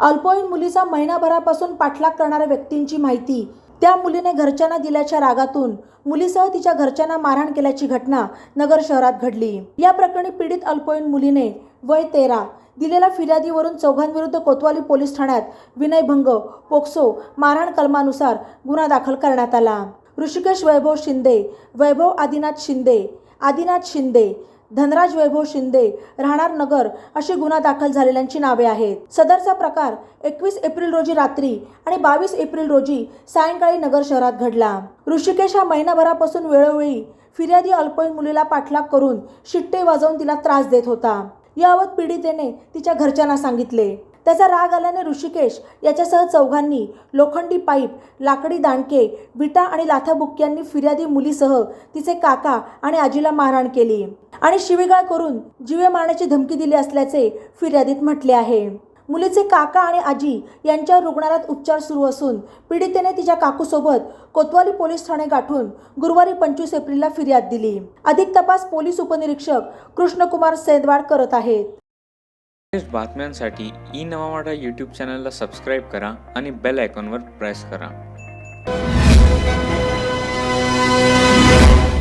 अल्पवयीन मुलीचा महिनाभरापासून पाठलाग करणाऱ्या व्यक्तींची माहिती. त्या मुलीने घरच्यांना दिल्याच्या रागातून मुलीसह तिच्या घरच्यांना मारहाण केल्याची घटना नगर शहरात घडली. या प्रकरणी पीडित अल्पवयीन मुलीने वय तेरा दिलेल्या फिर्यादीवरून चौघांविरुद्ध कोतवाली पोलीस ठाण्यात विनयभंग पोक्सो मारहाण कलमानुसार गुन्हा दाखल करण्यात आला. ऋषिकेश वैभव शिंदे वैभव आदिनाथ शिंदे आदिनाथ शिंदे धनराज वैभव शिंदे राहणार नगर अशी गुन्हा दाखल झालेल्यांची नावे आहेत. सदरचा प्रकार एकवीस एप्रिल रोजी रात्री आणि बावीस एप्रिल रोजी सायंकाळी नगर शहरात घडला. ऋषिकेश हा महिनाभरापासून वेळोवेळी फिर्यादी अल्पवयीन मुलीला पाठलाग करून शिट्टे वाजवून तिला त्रास देत होता. याबाबत पीडितेने तिच्या घरच्यांना सांगितले. त्याचा राग आल्याने ऋषिकेश याच्यासह चौघांनी लोखंडी पाईप लाकडी दांडके विटा आणि लाथाबुक्क्यांनी फिर्यादी मुलीसह तिचे काका आणि आजीला मारहाण केली. आणि शिवीगाळ करून जीवे मारण्याची धमकी दिली असल्याचे फिर्यादीत म्हटले आहे. मुलीचे काका आणि आजी यांच्यावर रुग्णालयात उपचार सुरू असून पीडितेने तिच्या काकूसोबत कोतवाली पोलीस ठाणे गाठून गुरुवारी पंचवीस एप्रिलला फिर्याद दिली. अधिक तपास पोलीस उपनिरीक्षक कृष्णकुमार सैदवाड करत आहेत. बातम्यांसाठी ई नवामाडा यूट्यूब चॅनलला सबस्क्राईब करा आणि बेल आयकॉनवर प्रेस करा.